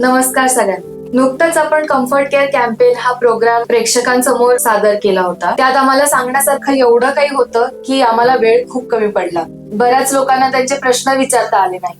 नमस्कार सगळ्यांना नुकताच आपण कम्फर्ट केअर कॅम्पेन हा प्रोग्राम प्रेक्षकांसमोर सादर केला होता. त्यात आम्हाला सांगण्यासारखं एवढं काही होतं की आम्हाला वेळ खूप कमी पडला. बऱ्याच लोकांना त्यांचे प्रश्न विचारता आले नाही.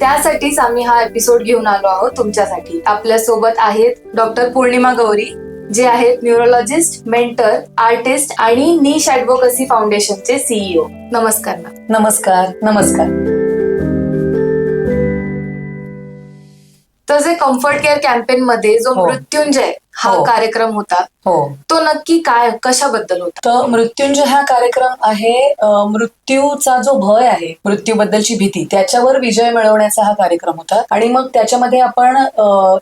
त्यासाठीच आम्ही हा एपिसोड घेऊन आलो आहोत तुमच्यासाठी. आपल्यासोबत आहेत डॉक्टर पौर्णिमा गौरी जे आहेत न्यूरोलॉजिस्ट मेंटर आर्टिस्ट आणि निश ऍडव्होकसी फाउंडेशनचे सीईओ नमस्कार ना नमस्कार नमस्कार. तर जे कम्फर्ट केअर कॅम्पेन मध्ये जो हो. मृत्युंजय हा. हो. कार्यक्रम होता. हो. तो नक्की काय कशाबद्दल होता? तर मृत्युंजय हा कार्यक्रम आहे अं, मृत्यूचा जो भय आहे मृत्यूबद्दलची भीती त्याच्यावर विजय मिळवण्याचा हा कार्यक्रम होता. आणि मग त्याच्यामध्ये आपण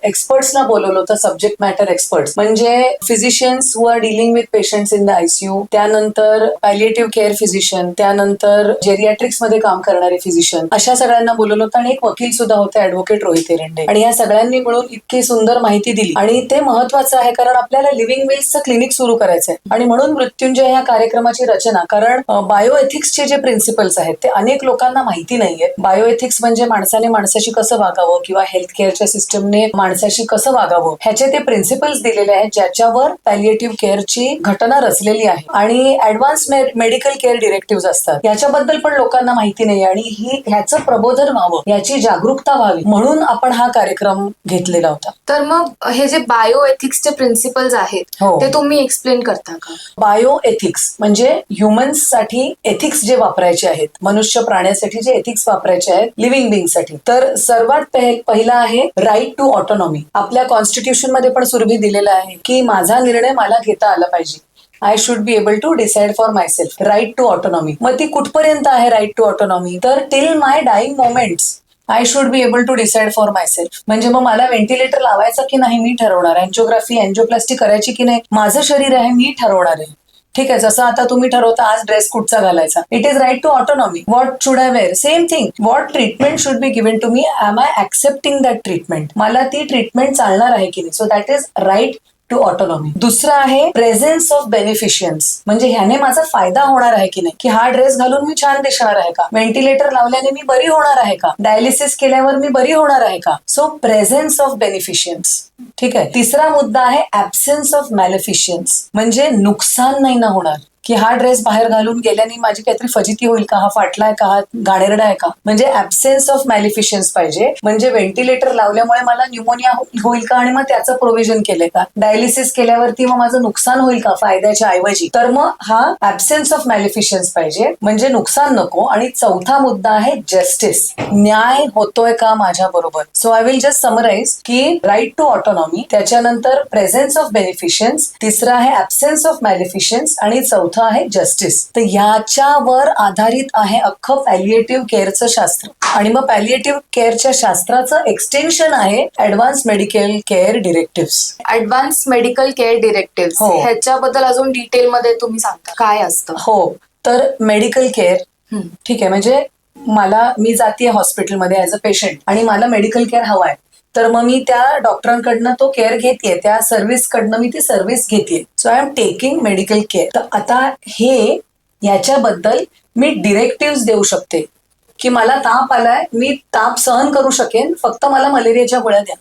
एक्सपर्ट्सना बोलवलं होतं सब्जेक्ट मॅटर एक्सपर्ट्स म्हणजे physicians who are dealing with patients in the ICU त्यानंतर पॅलिएटिव्ह केअर फिजिशियन त्यानंतर जेरियाट्रिक्समध्ये काम करणारे फिजिशियन अशा सगळ्यांना बोलवलं होतं आणि एक वकील सुद्धा होते ऍडव्होकेट रोहित एरंडे. आणि या सगळ्यांनी मिळून इतकी सुंदर माहिती दिली. आणि ते महत्वाचं आहे कारण आपल्याला लिव्हिंग वेल्सचं क्लिनिक सुरू करायचं आहे आणि म्हणून मृत्युंजय या कार्यक्रमाची रचना कारण बायोएथिक्सचे जे प्रिन्सिपल्स आहेत ते अनेक लोकांना माहिती नाहीये. बायोएथिक्स म्हणजे माणसाने माणसाशी कसं वागावं किंवा हेल्थ केअरच्या सिस्टमने माणसाशी कसं वागावं ह्याचे ते प्रिन्सिपल्स दिलेले आहेत ज्याच्यावर पॅलिएटिव्ह केअरची घटना रचलेली आहे. आणि ऍडव्हान्स मेडिकल केअर डिरेक्टिव्ह असतात. याच्याबद्दल पण लोकांना माहिती नाही आणि ही ह्याचं प्रबोधन व्हावं याची जागरूकता व्हावी म्हणून आपण हा कार्यक्रम घेतलेला होता. तर मग हे जे बायो एथिक्सचे प्रिन्सिपल्स आहेत हो. ते तुम्ही एक्सप्लेन करता का? बायो एथिक्स म्हणजे ह्युमन्ससाठी एथिक्स जे वापरायचे आहेत मनुष्य प्राण्यासाठी जे एथिक्स वापरायचे आहेत लिव्हिंग बिंगसाठी. तर सर्वात पहि- पहिला आहे राईट टू ऑटोनॉमी आपल्या कॉन्स्टिट्यूशनमध्ये पण सुरभी दिलेला आहे की माझा निर्णय मला घेता आला पाहिजे. I should be able to decide for myself right to autonomy मग ती कुठपर्यंत आहे राईट टू ऑटोनॉमी तर till my dying moments I should be able to decide for myself म्हणजे मग मला व्हेंटिलेटर लावायचा की नाही मी ठरवणार. अँजिओग्राफी अँजिओप्लास्टी करायची की नाही माझं शरीर आहे मी ठरवणार आहे. ठीक आहे जसं आता तुम्ही ठरवता आज ड्रेस कुठचा घालायचा? It is right to autonomy what should I wear same thing what treatment should be given to me am I accepting that treatment मला ती ट्रीटमेंट चालणार आहे की नाही? So that is right to autonomy दुसरं आहे प्रेझेन्स ऑफ़ बेनिफिशियन्स म्हणजे ह्याने माझा फ़ायदा होणार आहे की नाही? की हा ड्रेस घालून मी छान दिसणार आहे का? व्हेंटिलेटर लावल्याने मी बरी होणार आहे का? डायलिसिस केल्यावर मी बरी होणार आहे का? सो प्रेझेन्स ऑफ़ बेनिफिशियन्स ठीक आहे? तिसरा मुद्दा आहे ऍब्सेन्स ऑफ़ मॅलिफिशियन्स म्हणजे नुकसान नाही ना होणार. की हा ड्रेस बाहेर घालून गेल्याने माझी काहीतरी फजिती होईल का? हा फाटलाय का? हा घाणेरडा आहे का? म्हणजे ऍबसेन्स ऑफ मॅलिफिशियन्स पाहिजे. म्हणजे व्हेंटिलेटर लावल्यामुळे मला न्यूमोनिया होईल का? आणि मग त्याचं प्रोव्हिजन केलंय का? डायलिसिस केल्यावरती मग माझं नुकसान होईल का फायद्याच्या ऐवजी? तर मग हा ऍब्सेन्स ऑफ मॅलिफिशियन्स पाहिजे. म्हणजे नुकसान नको. आणि चौथा मुद्दा आहे जस्टिस न्याय होतोय का माझ्या बरोबर? So I will just summarise की राईट टू ऑटोनॉमी त्याच्यानंतर प्रेझेन्स ऑफ बेनिफिशियन्स तिसरा आहे ऍब्सेन्स ऑफ मॅलिफिशियन्स आणि चौथा आहे जस्टिस तर ह्याच्यावर आधारित आहे अख्खं पॅलिएटिव्ह केअरचं शास्त्र. आणि मग पॅलिएटिव्ह केअरच्या शास्त्राचं एक्सटेन्शन आहे advance medical care directive advance medical care directive हो. ह्याच्याबद्दल अजून डिटेल मध्ये तुम्ही सांगता. काय असतं? हो. तर मेडिकल केअर. ठीक आहे. म्हणजे मला मी जाते हॉस्पिटलमध्ये ॲज अ पेशंट आणि मला मेडिकल केअर हवा आहे. तर मग मी त्या डॉक्टरांकडनं तो केअर घेते त्या सर्व्हिस कडनं मी ती सर्व्हिस घेते so I am taking medical care तर आता हे याच्याबद्दल मी डिरेक्टिव्ह देऊ शकते. की मला ताप आलाय मी ताप सहन करू शकेन फक्त मला मलेरियाच्या गोळ्या द्या.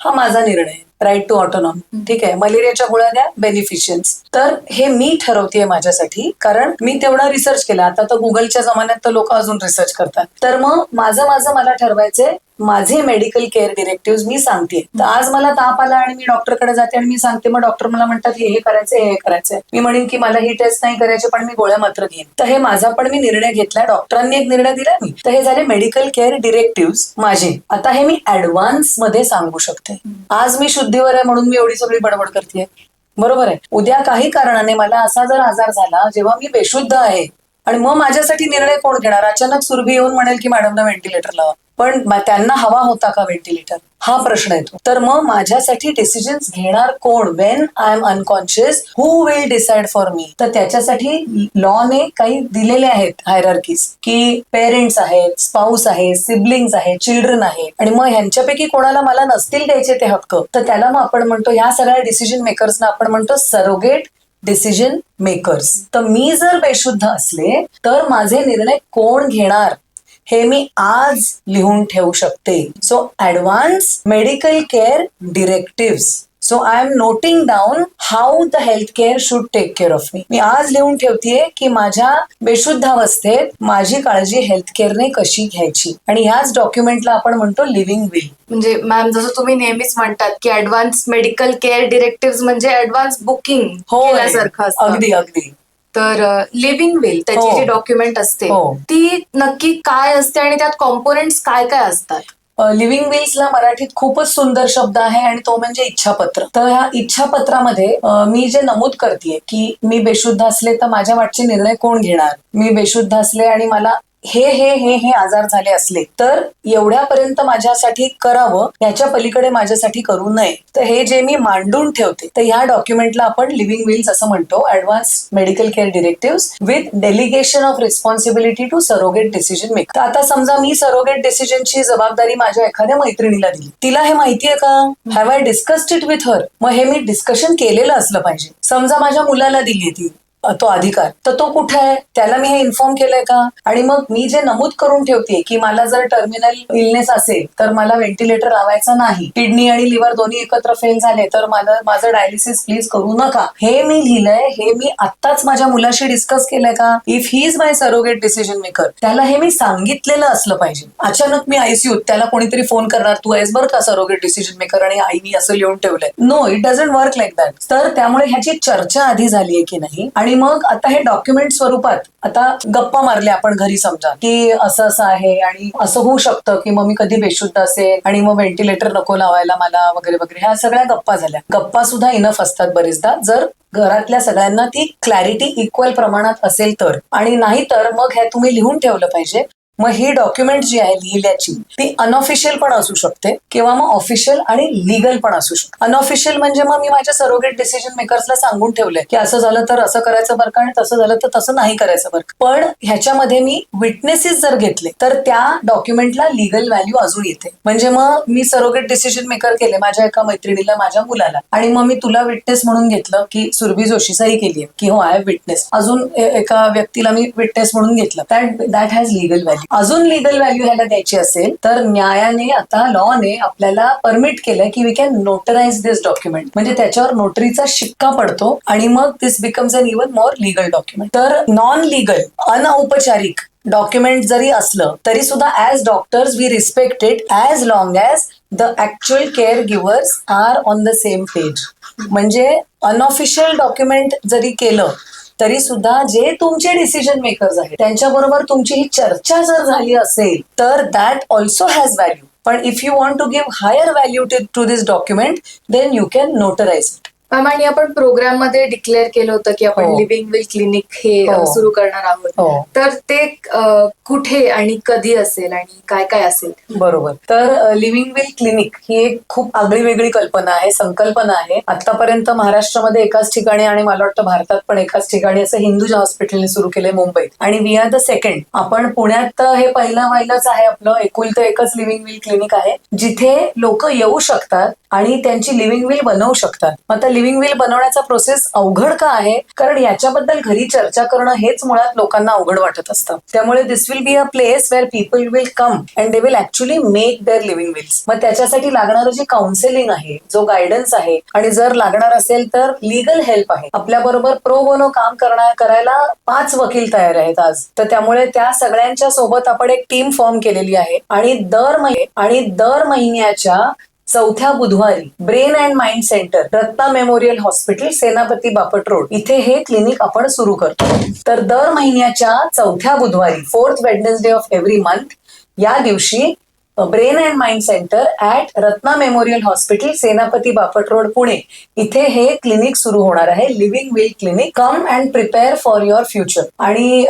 हा माझा निर्णय राईट टू ऑटोनॉमी ठीक आहे? मलेरियाच्या गोळ्या द्या बेनिफिशियन्स तर हे मी ठरवतेय माझ्यासाठी कारण मी तेवढा रिसर्च केला. आता तर गुगलच्या जमान्यात तर लोक अजून रिसर्च करतात. तर मग माझं माझं मला ठरवायचंय माझे मेडिकल केअर डिरेक्टिव्ह मी सांगते. तर आज मला ताप आला आणि मी डॉक्टरकडे जाते आणि मी सांगते मग डॉक्टर मला म्हणतात हे हे करायचंय हे करायचंय. मी म्हणेन की मला ही टेस्ट नाही करायची पण मी गोळ्या मात्र घेईन. तर हे माझा पण मी निर्णय घेतला डॉक्टरांनी एक निर्णय दिला मी. तर हे झाले मेडिकल केअर डिरेक्टिव्ह माझे. आता हे मी ऍडव्हान्समध्ये सांगू शकते. आज मी शुद्धीवर आहे म्हणून मी एवढी सगळी बडबड करते बरोबर आहे? उद्या काही कारणाने मला असा जर आजार झाला जेव्हा मी बेशुद्ध आहे आणि मग माझ्यासाठी निर्णय कोण घेणार? अचानक सुरभी येऊन म्हणेल की मॅडमना व्हेंटिलेटर लावा. पण त्यांना हवा होता का व्हेंटिलेटर हा प्रश्न येतो. तर मग माझ्यासाठी डिसिजन्स घेणार कोण? When I am unconscious who will decide for me तर त्याच्यासाठी लॉने काही दिलेले आहेत हायरार्कीज की पेरेंट्स आहेत स्पाऊस आहे सिबलिंग्स आहे चिल्ड्रन आहे आणि मग ह्यांच्यापैकी कोणाला मला नसतील द्यायचे ते हक्क? तर त्याला मग आपण म्हणतो ह्या सगळ्या डिसिजन मेकर्सना आपण म्हणतो सरोगेट डिसिजन मेकर्स तर मी जर बेशुद्ध असले तर माझे निर्णय कोण घेणार? हे मी आज लिहून ठेवू शकते. So advance medical care directive so I am noting down how the health care should take care of me मी आज लिहून ठेवतेय की माझ्या बेशुद्धावस्थेत माझी काळजी हेल्थ केअरने कशी घ्यायची? आणि ह्याच डॉक्युमेंटला आपण म्हणतो लिव्हिंग विल म्हणजे मॅम जसं तुम्ही नेहमीच म्हणतात की ऍडव्हान्स मेडिकल केअर डिरेक्टिव्ह म्हणजे ऍडव्हान्स बुकिंग हो केल्यासारखं असतं. अगदी अगदी. तर लिव्हिंग विल त्याची हो. जी डॉक्युमेंट असते हो. ती नक्की काय असते आणि त्यात कॉम्पोनेंट्स काय काय असतात लिव्हिंग विल्सला मराठीत खूपच सुंदर शब्द आहे आणि तो म्हणजे इच्छापत्र तर ह्या इच्छापत्रामध्ये अ, मी जे नमूद करते की मी बेशुद्ध असले तर माझ्या वाटचे निर्णय कोण घेणार मी बेशुद्ध असले आणि मला हे हे हे हे आजार झाले असले तर एवढ्यापर्यंत माझ्यासाठी करावं याच्या पलीकडे माझ्यासाठी करू नये. तर हे जे मी मांडून ठेवते तर ह्या डॉक्युमेंटला आपण लिव्हिंग विल्स असं म्हणतो advance medical care directive with delegation of responsibility to surrogate decision make तर आता समजा मी सरोगेट डिसिजनची जबाबदारी माझ्या एखाद्या मैत्रिणीला दिली. तिला हे माहितीये का? Have I discussed it with her मग हे मी डिस्कशन केलेलं असलं पाहिजे. समजा माझ्या मुलाला दिली ती. तो अधिकार. तर तो कुठे आहे? त्याला मी हे इन्फॉर्म केलंय का? आणि मग मी जे नमूद करून ठेवते की मला जर टर्मिनल इलनेस असेल तर मला व्हेंटिलेटर लावायचं नाही. किडनी आणि लिव्हर दोन्ही एकत्र फेल झाले तर मला माझं डायलिसिस प्लीज करू नका. हे मी लिहिलंय हे मी आत्ताच माझ्या मुलाशी डिस्कस केलंय का? If he is my surrogate decision maker त्याला हे मी सांगितलेलं असलं पाहिजे. अचानक मी आयसीयूत त्याला कोणीतरी फोन करणार तू आहेस बरं का सरोगेट डिसिजन मेकर आणि आईनी असं लिहून ठेवलंय. No it doesn't work like that तर त्यामुळे ह्याची चर्चा आधी झाली आहे की नाही? आणि मग आता हे डॉक्युमेंट स्वरूपात आता गप्पा मारल्या आपण घरी समजा की असं असं आहे आणि असं होऊ शकतं की मग मी कधी बेशुद्ध असेल आणि मग व्हेंटिलेटर नको लावायला मला वगैरे वगैरे ह्या सगळ्या गप्पा झाल्या. गप्पा सुद्धा इनफ असतात बरेचदा. जर घरातल्या सगळ्यांना ती क्लॅरिटी इक्वल प्रमाणात असेल तर. आणि नाही तर मग हे तुम्ही लिहून ठेवलं पाहिजे. मग ही डॉक्युमेंट जी आहे लिहिल्याची ती अनऑफिशियल पण असू शकते किंवा मग ऑफिशियल आणि लिगल पण असू शकते. अनऑफिशियल म्हणजे मग मी माझ्या सरोगेट डिसिजन मेकर्सला सांगून ठेवलंय की असं झालं तर असं करायचं बरं का आणि तसं झालं तर तसं नाही करायचं बरं का. पण ह्याच्यामध्ये मी विटनेसेस जर घेतले तर त्या डॉक्युमेंटला लिगल व्हॅल्यू अजून येते. म्हणजे मग मी सरोगेट डिसिजन मेकर केले माझ्या एका मैत्रिणीला माझ्या मुलाला. आणि मग मी तुला विटनेस म्हणून घेतलं की सुरभी जोशी सही केली की हो आय विटनेस अजून एका व्यक्तीला मी विटनेस म्हणून घेतलं. That that has legal value अजून लिगल व्हॅल्यू ह्याला द्यायची असेल तर न्यायाने आता लॉने आपल्याला परमिट केलंय की we can notarise this document म्हणजे त्याच्यावर नोटरीचा शिक्का पडतो आणि मग this becomes an even more legal document तर नॉन लिगल अनौपचारिक डॉक्युमेंट जरी असलं तरी सुद्धा as doctors we respect it as long as the actual care givers are on the same page म्हणजे अनऑफिशियल डॉक्युमेंट जरी केलं तरी सुद्धा जे तुमचे डिसिजन मेकर्स आहेत त्यांच्याबरोबर तुमची ही चर्चा जर झाली असेल तर दॅट ऑल्सो हॅज व्हॅल्यू पण if you want to give higher value to this document then you can notarise it ma'am आणि आपण प्रोग्राममध्ये डिक्लेअर केलं होतं की आपण हो. लिव्हिंग विल क्लिनिक हे हो. सुरू करणार आहोत. हो. तर ते अ, कुठे आणि कधी असेल आणि काय काय असेल? बरोबर. तर लिव्हिंग विल क्लिनिक ही एक खूप आगळी वेगळी कल्पना आहे संकल्पना आहे. आतापर्यंत महाराष्ट्रामध्ये एकाच ठिकाणी आणि मला वाटतं भारतात पण एकाच ठिकाणी असं हिंदुजा हॉस्पिटलने सुरू केलंय मुंबईत. आणि वी आर द सेकंड आपण पुण्यात तर हे पहिलं पहिलंच आहे आपलं. एकुलतं एकच लिव्हिंग विल क्लिनिक आहे जिथे लोक येऊ शकतात आणि त्यांची लिव्हिंग विल बनवू शकतात. मग आता लिव्हिंग विल बनवण्याचा प्रोसेस अवघड का आहे. कारण याच्याबद्दल घरी चर्चा करणं हेच मुळात लोकांना अवघड वाटत असतं. त्यामुळे this will be a place where people will come and they will actually make their living wills मग त्याच्यासाठी लागणारं जे काउन्सिलिंग आहे जो गायडन्स आहे आणि जर लागणार असेल तर लिगल हेल्प आहे. आपल्या बरोबर प्रो बोनो काम करणार करायला पाच वकील तयार आहेत आज. तर त्यामुळे त्या सगळ्यांच्या सोबत आपण एक टीम फॉर्म केलेली आहे. आणि दर महिने आणि दर महिन्याच्या चौथ्या बुधवारी brain and mind centre Ratna memorial hospital Senapati Bapat road इथे हे क्लिनिक आपण सुरू करतो. तर दर महिन्याच्या चौथ्या बुधवारी fourth Wednesday of every month या दिवशी brain and mind centre at Ratna memorial hospital Senapati Bapat road Pune इथे हे क्लिनिक सुरू होणार आहे. Living will clinic come and prepare for your future आणि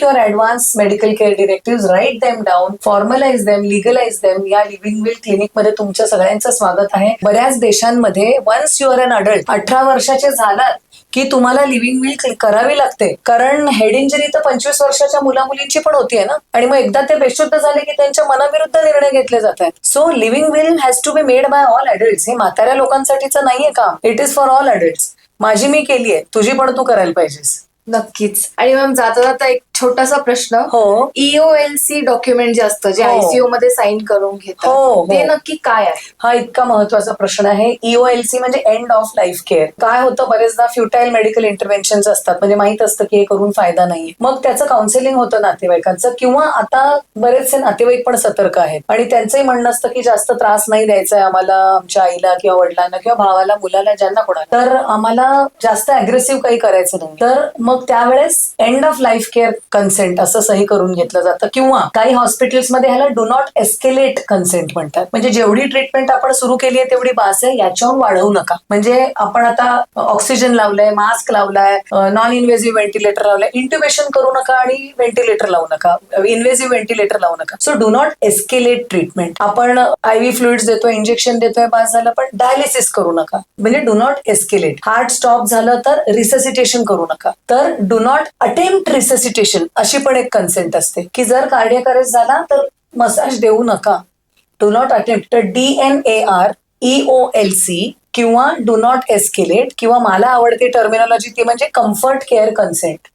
your advance medical care directive write them down formalise them legalise them या living will क्लिनिकमध्ये तुमच्या सगळ्यांचं स्वागत आहे. बऱ्याच देशांमध्ये वन्स युअर अन अडल्ट अठरा वर्षाचे झालात की तुम्हाला लिव्हिंग विल करावी लागते. कारण हेड इंजरी तर पंचवीस वर्षाच्या मुला मुलींची पण होतीये ना? आणि मग एकदा ते बेशुद्ध झाले की त्यांच्या मनाविरुद्ध निर्णय घेतले जात आहेत so living will has to be made by all adult हे म्हाताऱ्या लोकांसाठीचं नाहीये का? It is for all adult माझी मी केली आहे तुझी पण तू करायला पाहिजेस. नक्कीच. आणि मॅम जाता जाता एक छोटासा प्रश्न. E हो ईओएलसी डॉक्युमेंट जे असतं जे हो. आयसीयू मध्ये साईन करून हो, घेतात हो. ते नक्की काय आहे? हा इतका महत्त्वाचा प्रश्न आहे. E ईओएलसी म्हणजे एंड ऑफ लाईफ केअर काय होतं बरेचदा फ्युटाईल मेडिकल इंटरव्हेन्शन असतात. म्हणजे माहीत असतं की हे करून फायदा नाहीये. मग त्याचं काउन्सिलिंग होतं नातेवाईकांचं किंवा आता बरेचसे नातेवाईक पण सतर्क आहेत. आणि त्यांचंही म्हणणं असतं की जास्त त्रास नाही द्यायचा आहे आम्हाला आमच्या आईला किंवा वडिलांना किंवा भावाला मुलाला ज्यांना कोणाला. तर आम्हाला जास्त अग्रेसिव्ह काही करायचं नाही. तर मग त्यावेळेस end of life care consent असं सही करून घेतलं जातं. किंवा काही हॉस्पिटल्समध्ये ह्याला डू नॉट एस्केलेट कन्सेंट म्हणतात. म्हणजे जेवढी ट्रीटमेंट आपण सुरू केली आहे तेवढी बास आहे याच्याहून वाढवू नका. म्हणजे आपण आता ऑक्सिजन लावलंय मास्क लावलाय नॉन इन्व्हेझिव्ह व्हेंटिलेटर लावलंय इंट्युबेशन करू नका आणि व्हेंटिलेटर लावू नका. इन्व्हेसिव्ह व्हेंटिलेटर लावू नका. So do not escalate treatment आपण आयव्ही फ्लुइड्स देतोय इंजेक्शन देतोय बास झालं पण डायलिसिस करू नका. म्हणजे do not escalate heart stop झालं तर रिससिटेशन करू नका. तर डू नॉट अटेम्प्ट रिससिटेशन अशी पण एक कन्सेंट असते की जर कार्डियक अरेस्ट झाला तर मसाज देऊ नका. डू नॉट अटेम्प्ट तर D N A R O L C किंवा डू नॉट एस्केलेट किंवा मला आवडते टर्मिनॉलॉजी ती म्हणजे कम्फर्ट केअर कन्सेंट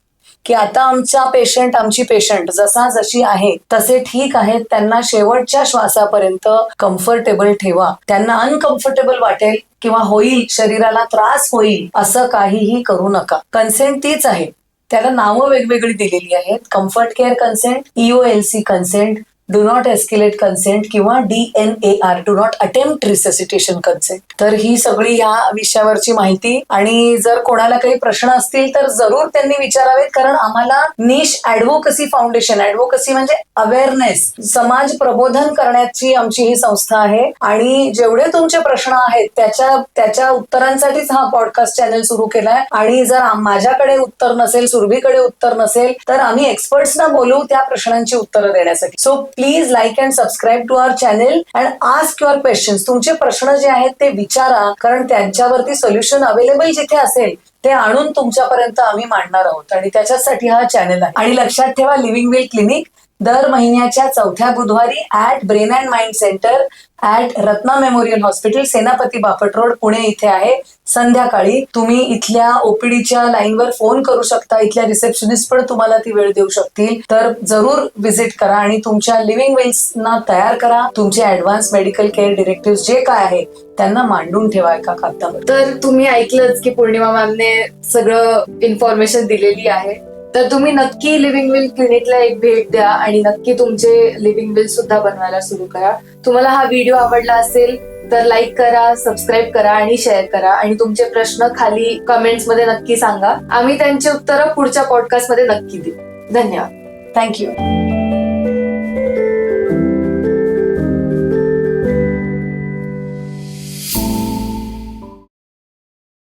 की आता आमचा पेशंट आमची पेशंट जसा जशी आहे तसे ठीक आहेत त्यांना शेवटच्या श्वासापर्यंत कम्फर्टेबल ठेवा. त्यांना अनकम्फर्टेबल वाटेल किंवा होईल शरीराला त्रास होईल असं काहीही करू नका. कन्सेंट तीच आहे. त्याला नावं वेगवेगळी दिलेली आहेत. Comfort care consent EOLC consent do not escalate consent किंवा D N A R do not attempt resuscitation consent तर ही सगळी ह्या विषयावरची माहिती. आणि जर कोणाला काही प्रश्न असतील तर जरूर त्यांनी विचारावेत. कारण आम्हाला निश ऍडव्होकसी फाउंडेशन ऍडव्होकसी म्हणजे अवेअरनेस समाज प्रबोधन करण्याची आमची ही संस्था आहे. आणि जेवढे तुमचे प्रश्न आहेत त्याच्या त्याच्या उत्तरांसाठीच हा पॉडकास्ट चॅनल सुरू केलाय. आणि जर माझ्याकडे उत्तर नसेल सुरभीकडे उत्तर नसेल तर आम्ही एक्सपर्ट्सना बोलू त्या प्रश्नांची उत्तरं देण्यासाठी. So please like and subscribe to our channel and ask your questions तुमचे प्रश्न जे आहेत ते विचारा कारण त्यांच्यावरती सोल्युशन अवेलेबल जिथे असेल ते आणून तुमच्यापर्यंत आम्ही मांडणार आहोत. आणि त्याच्यासाठी हा चॅनल आहे. आणि लक्षात ठेवा लिव्हिंग वेल क्लिनिक दर महिन्याच्या चौथ्या बुधवारी at brain and mind centre at Ratna memorial hospital Senapati Bapat road Pune इथे आहे. संध्याकाळी तुम्ही इथल्या ओपीडीच्या लाईनवर फोन करू शकता. इथल्या रिसेप्शनिस्ट पण तुम्हाला ती वेळ देऊ शकतील. तर जरूर व्हिजिट करा आणि तुमच्या लिव्हिंग वेल्सना तयार करा. तुमचे ऍडव्हान्स मेडिकल केअर डिरेक्टिव्ह जे काय आहे त्यांना मांडून ठेवा एका कागदावर तर तुम्ही ऐकलंच की पौर्णिमा मॅमने सगळं इन्फॉर्मेशन दिलेली आहे. तर तुम्ही नक्की लिव्हिंग विल क्लिनिकला एक भेट द्या आणि नक्की तुमचे लिव्हिंग विल सुद्धा बनवायला सुरू करा. तुम्हाला हा व्हिडिओ आवडला असेल तर लाईक करा सबस्क्राईब करा आणि शेअर करा. आणि तुमचे प्रश्न खाली कमेंट्समध्ये नक्की सांगा. आम्ही त्यांची उत्तरं पुढच्या पॉडकास्टमध्ये नक्की देऊ. धन्यवाद. थँक्यू